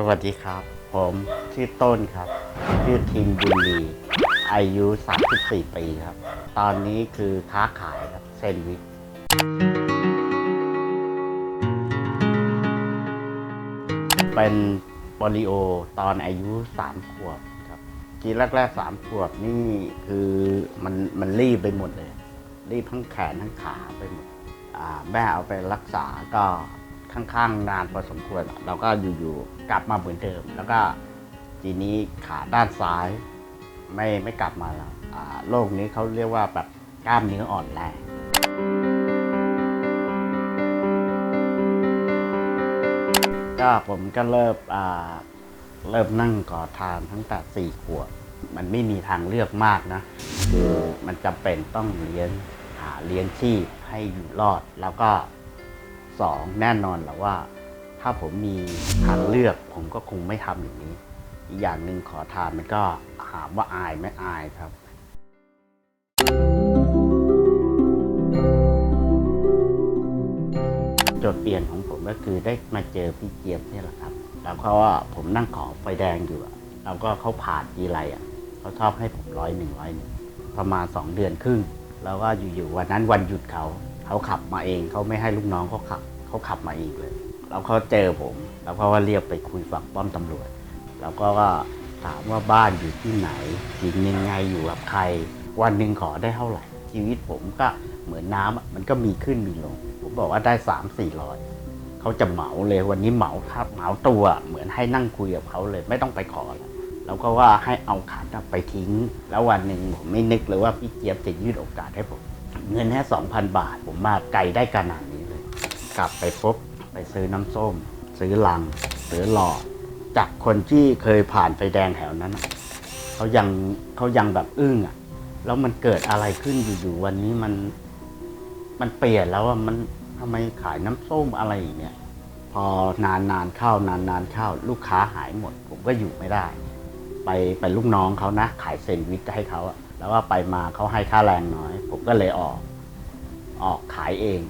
สวัสดีครับ ผมชื่อต้นครับ ชื่อทิมบุญลีอายุ 34 ปีครับ ตอนนี้คือค้าขายครับเซนด์วิชเป็นโปลิโอตอนอายุ 3 ขวบครับทีแรกๆ 3 ขวบนี่คือมันมันรีบไปหมดเลย รีบทั้งแขนทั้งขาไปหมดอ่าแม่เอาไปรักษาก็ ค่อนข้างนานพอสมควรเราก็อยู่ๆกลับมาเหมือนเดิม แล้วก็ทีนี้ขาด้านซ้าย ไม่ไม่กลับมาแล้วโรคนี้เขาเรียกว่าแบบกล้ามเนื้ออ่อนแรงก็ผมก็เริ่มเริ่มนั่งก่อทานตั้งแต่สี่ขวบมันไม่มีทางเลือกมากนะคือมันจำเป็นต้องเลี้ยงหาเลี้ยงชีพให้อยู่รอดแล้วก็ สองแน่นอนแหละว่า ถ้าผมมีทางเลือกผมก็คงไม่ทำอย่างนี้ อีกอย่างหนึ่งขอทานมันก็ถามว่าอายไหม่อายครับจุดเปลี่ยนของผมก็คือได้มาเจอพี่เจี๊ยบเนี่ยแหละครับ แล้วก็ว่าผมนั่งขอไฟแดงอยู่แล้วก็เขาผ่านทีไรอะเขาชอบให้ผมร้อยหนึ่งร้อยหนึ่งประมาณสองเดือนครึ่ง แล้วก็อยู่ๆวันนั้นวันหยุดเขา เขาขับมาเองเขาไม่ให้ลูกน้องเขาขับเขาขับมาเองเลย แล้วเขาเจอผม แล้วเขาก็เรียกไปคุยฝั่งป้อมตำรวจ แล้วก็ถามว่าบ้านอยู่ที่ไหนกินยังไงอยู่กับใคร วันหนึ่งขอได้เท่าไหร่ ชีวิตผมก็เหมือนน้ำมันก็มีขึ้นมีลง ผมบอกว่าได้สามสี่ร้อยเขาจะเหมาเลยวันนี้เหมาครับเหมาตัวเหมือนให้นั่งคุยกับเขาเลย ไม่ต้องไปขอแล้วแล้วก็ว่าให้เอาขันไปทิ้ง แล้ววันหนึ่งผมไม่นึกเลยว่าพี่เจี๊ยบจะยื่นโอกาสให้ผม เงินแค่สองพันบาท ผมมาไกลได้ขนาดนี้เลย กลับไปปุ๊บไปซื้อน้ำส้ม ซื้อลัง ซื้อหลอด จากคนที่เคยผ่านไฟแดงแถวนั้นน่ะเขายังเขายังแบบอึ้งอะแล้วมันเกิดอะไรขึ้นอยู่ๆวันนี้มัน มันเปลี่ยนแล้วว่ามันทำไมขายน้ำส้มอะไรอย่างเงี้ยพอนานนานๆเข้านานนานๆเข้า ลูกค้าหายหมด ผมก็อยู่ไม่ได้ ไปไปลูกน้องเขานะ ขายเซนวิชให้เขาอะ แล้วว่าไปมาเขาให้ค่าแรงน้อย ผมก็เลยออก ออกขายเอง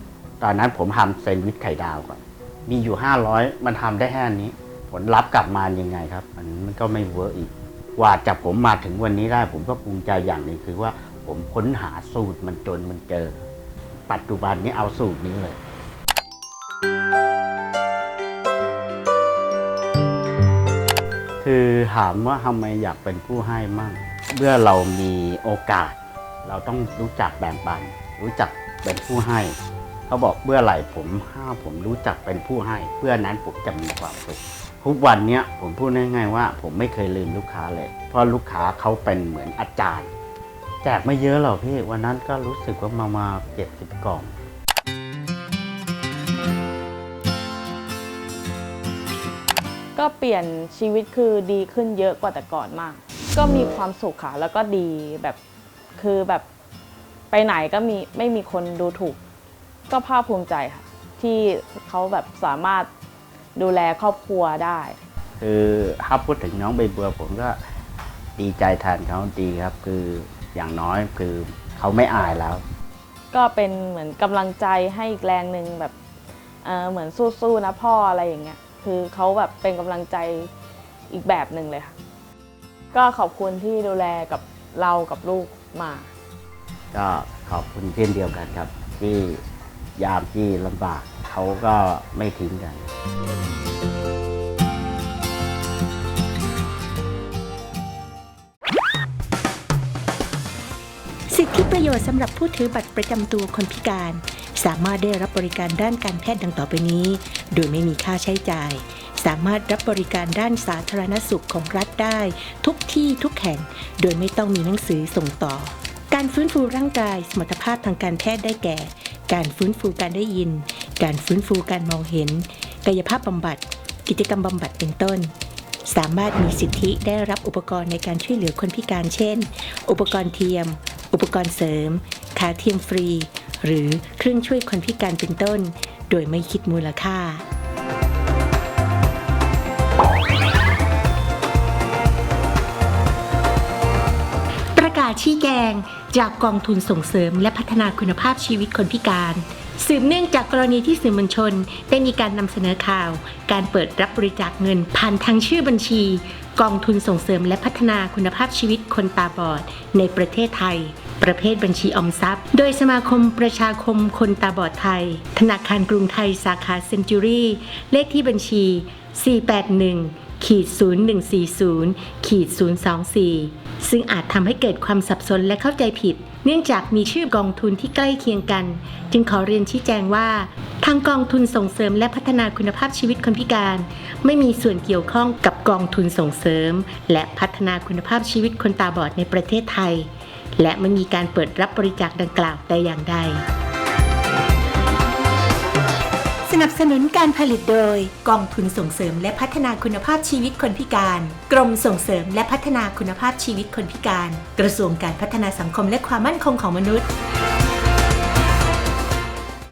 ตอนนั้นผมทำแซนด์วิชไข่ดาวก่อน มีอยู่ 500 มันทำได้แค่นี้ ผลลัพธ์กลับมายังไงครับ มันมันก็ไม่เวิร์กอีกกว่าจะผมมาถึงวันนี้ได้ ผมก็ภูมิใจอย่างหนึ่งคือว่าผมค้นหาสูตรมันจนมันเจอ ปัจจุบันนี้เอาสูตรนี้เลยคือถามว่าทำไมอยากเป็นผู้ให้มั่ง เมื่อเรามีโอกาส เราต้องรู้จักแบ่งปัน รู้จักเป็นผู้ให้ เขาบอกเมื่อไหร่ผมห้าผมรู้จักเป็นผู้ให้ เพื่อนั้นผมจะมีความสุขทุกวันเนี้ยผมพูดง่ายๆว่า ผมไม่เคยลืมลูกค้าเลย เพราะลูกค้าเขาเป็นเหมือนอาจารย์ แจกไม่เยอะหรอกพี่วันนั้นก็รู้สึกว่ามามาเจ็ดสิบกล่องก็เปลี่ยนชีวิตคือดีขึ้นเยอะกว่าแต่ก่อนมาก ก็มีความสุขค่ะ แล้วก็ดีแบบคือแบบไปไหนก็มีไม่มีคนดูถูก ก็ภาคภูมิใจค่ะ ที่เขาแบบสามารถดูแลครอบครัวได้ คือถ้าพูดถึงน้องใบบัวผมก็ดีใจแทนเขาดีครับ คืออย่างน้อยคือเขาไม่อายแล้ว ก็เป็นเหมือนกำลังใจให้อีกแรงหนึ่งแบบเอ่อเหมือนสู้ๆนะพ่ออะไรอย่างเงี้ยคือเขาแบบเป็นกำลังใจอีกแบบหนึ่งเลยค่ะ ก็ขอบคุณที่ดูแลกับเรากับลูกมา ก็ขอบคุณเช่นเดียวกันครับ ที่ยามที่ลำบากเขาก็ไม่ทิ้งกัน สิทธิประโยชน์สำหรับผู้ถือบัตรประจำตัวคนพิการ สามารถได้รับบริการด้านการแพทย์ดังต่อไปนี้ โดยไม่มีค่าใช้จ่าย สามารถรับบริการด้านสาธารณสุขของรัฐได้ ทุกที่ทุกแห่ง โดยไม่ต้องมีหนังสือส่งต่อ การฟื้นฟูร่างกาย สมรรถภาพทางการแพทย์ได้แก่ การฟื้นฟูการได้ยิน การฟื้นฟูการมองเห็น กายภาพบำบัด กิจกรรมบำบัดเป็นต้นสามารถมีสิทธิได้รับอุปกรณ์ในการช่วยเหลือคนพิการเช่น อุปกรณ์เทียม อุปกรณ์เสริม ขาเทียมฟรี หรือเครื่องช่วยคนพิการเป็นต้น โดยไม่คิดมูลค่า ประกาศชี้แจงจากกองทุนส่งเสริมและพัฒนาคุณภาพชีวิตคนพิการสืบเนื่องจากกรณีที่สื่อมวลชน ได้มีการนำเสนอข่าว การเปิดรับบริจาคเงินผ่านทางชื่อบัญชี กองทุนส่งเสริมและพัฒนาคุณภาพชีวิตคนตาบอดในประเทศไทย ประเภทบัญชีออมทรัพย์ โดยสมาคมประชาคมคนตาบอดไทย ธนาคารกรุงไทยสาขาเซนจูรี่ เลขที่บัญชี 481ขีด0140ขีด024 ซึ่งอาจทำให้เกิดความสับสนและเข้าใจผิด เนื่องจากมีชื่อกองทุนที่ใกล้เคียงกัน จึงขอเรียนชี้แจงว่า ทางกองทุนส่งเสริมและพัฒนาคุณภาพชีวิตคนพิการ ไม่มีส่วนเกี่ยวข้องกับกองทุนส่งเสริม และพัฒนาคุณภาพชีวิตคนตาบอดในประเทศไทย และไม่มีการเปิดรับบริจาคดังกล่าวแต่อย่างใด สนับสนุนการผลิตโดย กองทุนส่งเสริมและพัฒนาคุณภาพชีวิตคนพิการ กรมส่งเสริมและพัฒนาคุณภาพชีวิตคนพิการ กระทรวงการพัฒนาสังคมและความมั่นคงของมนุษย์